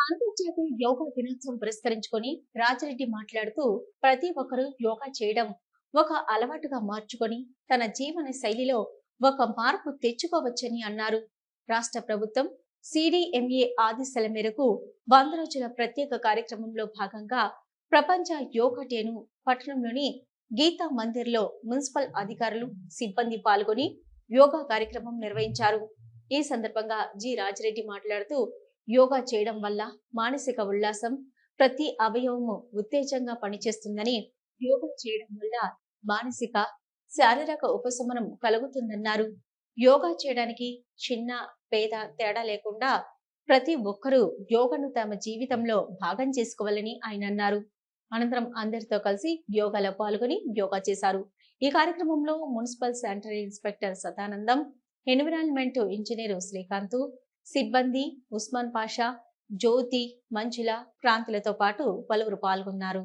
అంతర్జాతీయ యోగా దినోత్సవం పురస్కరించుకొని రాజిరెడ్డి మాట్లాడుతూ ప్రతి ఒక్కరూ యోగా చేయడం ఒక అలవాటుగా మార్చుకొని తన జీవన శైలిలో ఒక మార్పు తెచ్చుకోవచ్చని అన్నారు. రాష్ట్ర ప్రభుత్వం సిడిఎంఏ ఆదేశాల మేరకు వంద రోజుల ప్రత్యేక కార్యక్రమంలో భాగంగా ప్రపంచ యోగా డేను పట్టణంలోని గీతా మందిర్లో మున్సిపల్ అధికారులు సిబ్బంది పాల్గొని యోగా కార్యక్రమం నిర్వహించారు. ఈ సందర్భంగా జి రాజిరెడ్డి మాట్లాడుతూ యోగా చేయడం వల్ల మానసిక ఉల్లాసం ప్రతి అవయవము ఉత్తేజంగా పనిచేస్తుందని యోగా చేయడం వల్ల మానసిక శారీరక ఉపశమనం కలుగుతుందన్నారు. యోగా చేయడానికి చిన్న పేద తేడా లేకుండా ప్రతి ఒక్కరూ యోగను తమ జీవితంలో భాగం చేసుకోవాలని ఆయన అన్నారు. అనంతరం అందరితో కలిసి యోగాలో పాల్గొని యోగా చేశారు. ఈ కార్యక్రమంలో municipal sanitary inspector Sadanandam environment engineer Srikanth సిబ్బంది ఉస్మాన్ పాషా జ్యోతి మంజుల క్రాంతులతో పాటు పలువురు పాల్గొన్నారు.